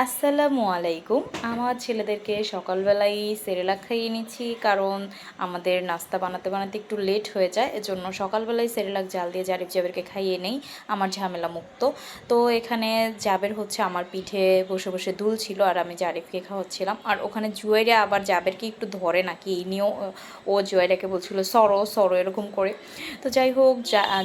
আসসালামু আলাইকুম। আমার ছেলেদেরকে সকালবেলায় সেরেলাক খাইয়ে নিচ্ছি কারণ আমাদের নাস্তা বানাতে বানাতে একটু লেট হয়ে যায়। এজন্য সকালবেলায় সেরেলাক জাল দিয়ে জারিফ জাবেরকে খাইয়ে নেই। আমার ঝামেলা মুক্ত। তো এখানে জাবের হচ্ছে আমার পিঠে বসে বসে দুল ছিল আর আমি জারিফকে খাওয়াচ্ছিলাম। আর ওখানে জুয়েরা আবার জাবেরকে একটু ধরে নাকি এই নিয়েও ও জুয়েরাকে বলছিল, সরো সরো, এরকম করে। তো যাই হোক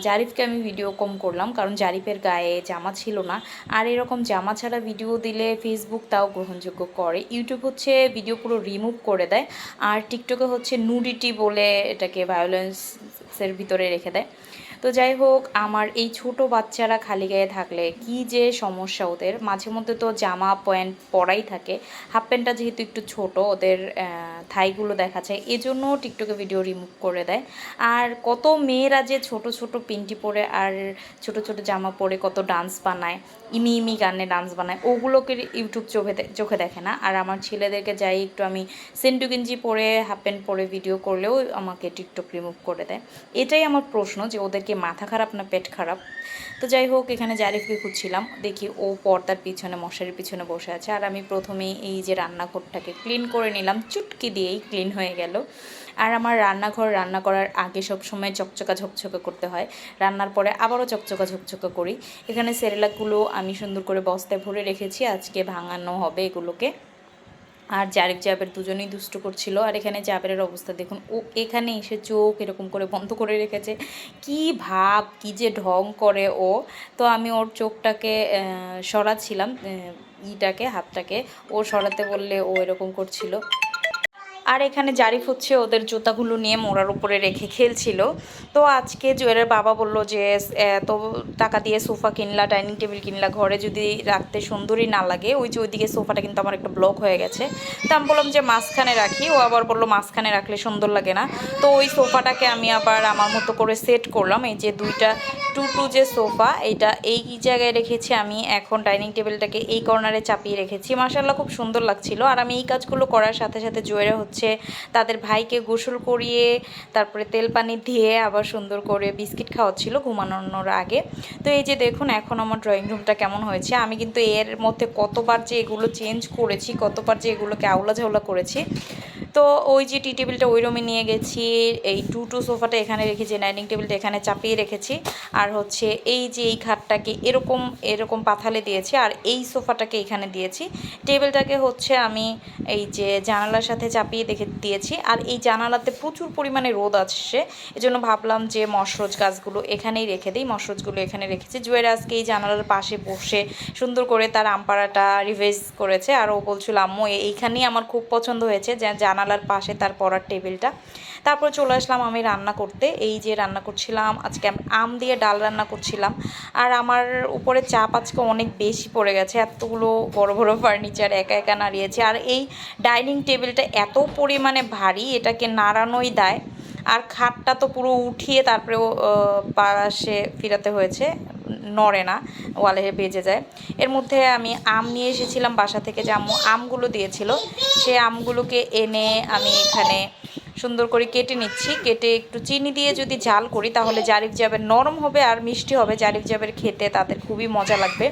জারিফকে আমি ভিডিও কম করলাম কারণ জারিফের গায়ে জামা ছিল না। আর এরকম জামা ছাড়া ভিডিও দিলে ফেসবুক তাও গ্রহণযোগ্য করে। ইউটিউব হচ্ছে ভিডিও পুরো রিমুভ করে দেয়, আর টিকটকে হচ্ছে নুডিটি বলে এটাকে ভায়োলেন্সের ভিতরে রেখে দেয়। তো যাই হোক, আমার এই ছোট বাচ্চারা খালি গায়ে থাকলে কি যে সমস্যা ওদের। মাঝে মধ্যে তো জামা প্যান্ট পরাই থাকে। হাফ প্যান্টটা যেহেতু একটু ছোট, ওদের থাইগুলো দেখা যায় এজন্য টিকটকে ভিডিও রিমুভ করে দেয়। আর কত মেয়েরা যে ছোট ছোট পিন্টি পরে আর ছোট ছোট জামা পরে কত ডান্স বানায়, ইমি ইমি গানে ডান্স বানায়, ওগুলোকে ইউটিউব চোখে চোখে দেখে না। আর আমার ছেলেদেরকে যাই একটু আমি সেন্টু গেঞ্জি পরে, হাফ প্যান্ট পরে ভিডিও করলেও আমাকে টিকটক রিমুভ করে দেয়। এটাই আমার প্রশ্ন যে ওদেরকে মাথা খারাপ না পেট খারাপ। তো যাই হোক, এখানে জারিফকে খুঁজছিলাম। দেখি ও পর্দার পিছনে, মশারির পিছনে বসে আছে। আর আমি প্রথমেই এই যে রান্নাঘরটাকে ক্লিন করে নিলাম, চুটকি দিয়েই ক্লিন হয়ে গেল। আর আমার রান্নাঘর রান্না করার আগে সব সময় চকচকা ঝকঝকা করতে হয়। রান্নার পরে আবারও চকচকা ঝকঝকা করি। এখানে সেরেলাকগুলো আমি সুন্দর করে বস্তায় ভরে রেখেছি। আজকে ভাঙানো হবে এগুলোকে। আর জারেক জাবের দুজনেই দুষ্ট করছিল। আর এখানে জাবেরের অবস্থা দেখুন, ও এখানে এসে চোখ এরকম করে বন্ধ করে রেখেছে। কি ভাব, কি যে ঢং করে ও। তো আমি ওর চোখটাকে সরাচ্ছিলাম ইটাকে, হাতটাকে। ও সরাতে বললে ও এরকম করছিল। আর এখানে জারিফ হচ্ছে ওদের জুতাগুলো নিয়ে মোড়ার উপরে রেখে খেলছিল। তো আজকে জুয়েলের বাবা বলল যে এত টাকা দিয়ে সোফা কিনলা, ডাইনিং টেবিল কিনলা, ঘরে যদি রাখতে সুন্দরই না লাগে, ওই যে ওইদিকে সোফাটা কিন্তু আমার একটা ব্লক হয়ে গেছে। তো আমি বললাম যে, মাঝখানে রাখি। ও আবার বলল, মাঝখানে রাখলে সুন্দর লাগে না। তো ওই সোফাটাকে আমি আবার আমার মতো করে সেট করলাম। এই যে দুইটা টু টু যে সোফা এইটা এই জায়গায় রেখেছি আমি। এখন ডাইনিং টেবিলটাকে এই কর্নারে চাপিয়ে রেখেছি। মাসাল্লাহ খুব সুন্দর লাগছিল। আর আমি এই কাজগুলো করার সাথে সাথে জয়েরা হচ্ছে তাদের ভাইকে গোসল করিয়ে, তারপরে তেল পানি দিয়ে আবার সুন্দর করে বিস্কিট খাওয়াচ্ছিল ঘুমানোর আগে। তো এই যে দেখুন, এখন আমার ড্রয়িং রুমটা কেমন হয়েছে। আমি কিন্তু এর মধ্যে কতবার যে এগুলো চেঞ্জ করেছি, কতবার যে এগুলোকে আউলা ঝাউলা করেছি তো ওই যে টি টেবিলটা ওই রুমে নিয়ে গেছি, এই টু টু সোফাটা এখানে রেখেছি ডাইনিং টেবিলটা এখানে চাপিয়ে রেখেছি, আর হচ্ছে এই যে এই খাটটাকে এরকম এরকম পাথালে দিয়েছি, আর এই সোফাটাকে এখানে দিয়েছি। টেবিলটাকে হচ্ছে আমি এই যে জানালার সাথে চাপিয়ে দেখে দিয়েছি, আর এই জানালাতে প্রচুর পরিমাণে রোদ আসছে, এজন্য ভাবলাম যে মশরোজ গাছগুলো এখানেই রেখে দিই, মশরোজগুলো এখানে রেখেছি। জুয়ের আজকে এই জানালার পাশে বসে সুন্দর করে তার আমপাড়াটা রিভাইজ করেছে, আর ও বলছিল, আম্মু এইখানেই আমার খুব পছন্দ হয়েছে, যে জানালার পাশে তার পড়ার টেবিলটা। তারপর চলে আসলাম আমি রান্না করতে। এই যে রান্না করছিলাম আজকে আমি আম দিয়ে ডাল রান্না করছিলাম। আর আমার উপরে চাপ আজকে অনেক বেশি পড়ে গেছে এতগুলো বড় বড় ফার্নিচার একা একা নাড়িয়েছে। আর এই ডাইনিং টেবিলটা এত পরিমাণে ভারী এটাকে নাড়ানোই দেয়। আর খাটটা তো পুরো উঠিয়ে তারপরে ও, আহ, পাশে ফিরাতে হয়েছে। নড়ে না, ওয়ালে বেজে যায়। এর মধ্যে আমি আম নিয়ে এসেছিলাম বাসা থেকে যে আমগুলো দিয়েছিল, সে আমগুলোকে এনে আমি এখানে সুন্দর করে কেটে নিচ্ছি। কেটে একটু চিনি দিয়ে যদি ঝাল করি, তাহলে জারিফ জাবের নরম হবে আর মিষ্টি হবে। জারিফ জাবের খেতে তাদের খুবই মজা লাগবে।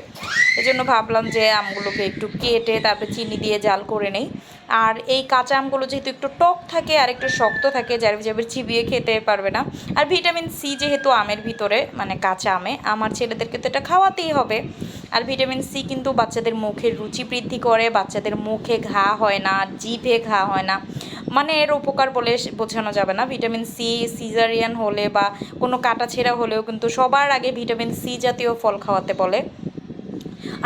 এজন্য ভাবলাম যে আমগুলোকে একটু কেটে তারপরে চিনি দিয়ে জাল করে নেই। আর এই কাঁচা আমগুলো যেহেতু একটু টক থাকে আর একটু শক্ত থাকে, জারিফ জাবের চিবিয়ে খেতে পারবে না। আর ভিটামিন সি যেহেতু আমের ভিতরে মানে কাঁচা আমে, আমার ছেলেদেরকে তো এটা খাওয়াতেই হবে। আর ভিটামিন সি কিন্তু বাচ্চাদের মুখের রুচি বৃদ্ধি করে, বাচ্চাদের মুখে ঘা হয় না, জিভে ঘা হয় না। মানে এর উপকার বলে বোঝানো যাবে না। ভিটামিন সি, সিজারিয়ান হলে বা কোনো কাটা ছেঁড়া হলেও কিন্তু সবার আগে ভিটামিন সি জাতীয় ফল খাওয়াতে বলে।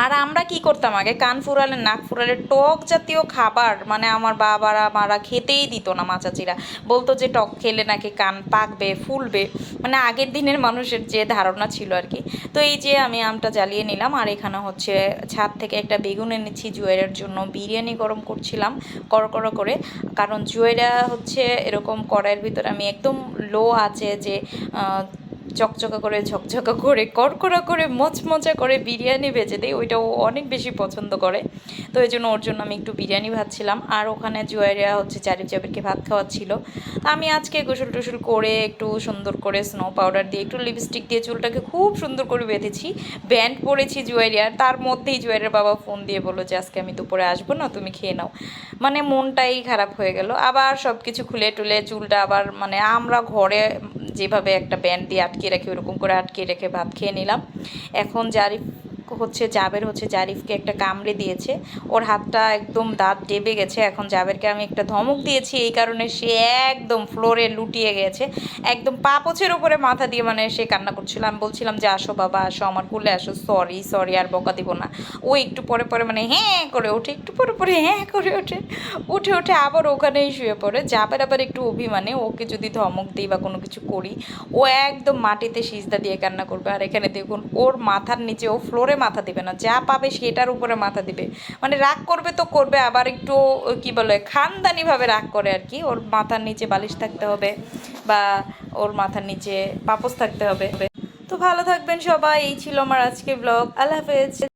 আর আমরা কি করতাম আগে? কান ফুরালে, নাক ফুরালে টক জাতীয় খাবার মানে আমার বাবারা মারা খেতেই দিত না মাচাচিরা বলতো যে টক খেলে নাকি কান পাকবে, ফুলবে। মানে আগের দিনের মানুষের যে ধারণা ছিল আর কি। তো এই যে আমি আমটা জ্বালিয়ে নিলাম, আর এখানে হচ্ছে ছাদ থেকে একটা বেগুন এনেছি জুয়েরের জন্য। বিরিয়ানি গরম করছিলাম করকড়ো করে। কারণ জুয়েরা হচ্ছে এরকম কড়াইয়ের ভিতরে আমি একদম লো আছে যে চকচকা করে, ঝকঝকা করে, কড়কড়া করে, মচমচা করে বিরিয়ানি ভেজে দেয় ওইটা ও অনেক বেশি পছন্দ করে। তো এই জন্য ওর জন্য আমি একটু বিরিয়ানি ভাজছিলাম। আর ওখানে জুয়ারিয়া হচ্ছে চারিফ জাবেরকে ভাত খাওয়াচ্ছিল। তো আমি আজকে গোসল টোসল করে একটু সুন্দর করে স্নো পাউডার দিয়ে একটু লিপস্টিক দিয়ে চুলটাকে খুব সুন্দর করে বেঁধেছি। ব্যান্ড পরেছি জুয়েরিয়ার তার মধ্যেই জুয়ারিয়ার বাবা ফোন দিয়ে বলল যে, আজকে আমি দুপুরে আসব না, তুমি খেয়ে নাও। মানে মনটাই খারাপ হয়ে গেল। আবার সব কিছু খুলে টুলে চুলটা আবার মানে আমরা ঘরে যেভাবে একটা ব্যান্ড দিয়ে আটকে রাখি ওরকম করে আটকে রেখে ভাত খেয়ে নিলাম। এখন জারিফ হচ্ছে জাবের হচ্ছে জারিফকে একটা কামড়ে দিয়েছে। ওর হাতটা একদম দাঁত ডেবে গেছে। এখন জাবেরকে আমি একটা ধমক দিয়েছি। এই কারণে সে একদম ফ্লোরে লুটিয়ে গেছে। একদম পাপোছের উপরে মাথা দিয়ে মানে সে কান্না করছিল। আমি বলছিলাম যে, আসো বাবা, আসো আমার কুলে আসো। সরি সরি আর বকা দিব না। ও একটু পরে পরে মানে হ্যাঁ করে ওঠে, একটু পরে পরে হ্যাঁ করে ওঠে। উঠে উঠে আবার ওখানেই শুয়ে পড়ে। জাবের আবার একটু অভিমানে ওকে যদি ধমক দিই বা কোনো কিছু করি, ও একদম মাটিতে সিজদা দিয়ে কান্না করবে। আর এখানে দেখুন, ওর মাথার নিচে ও ফ্লোরে মাথা দিবে না, যা পাবে সেটার উপরে মাথা দিবে। মানে রাগ করবে তো করবে, আবার একটু কি বলে, খানদানিভাবে রাগ করে আর কি। ওর মাথার নিচে বালিশ থাকতে হবে বা ওর মাথার নিচে পাপস থাকতে হবে। তো ভালো থাকবেন সবাই, এই ছিল আমার আজকে ব্লগ আল্লাহ হাফেজ।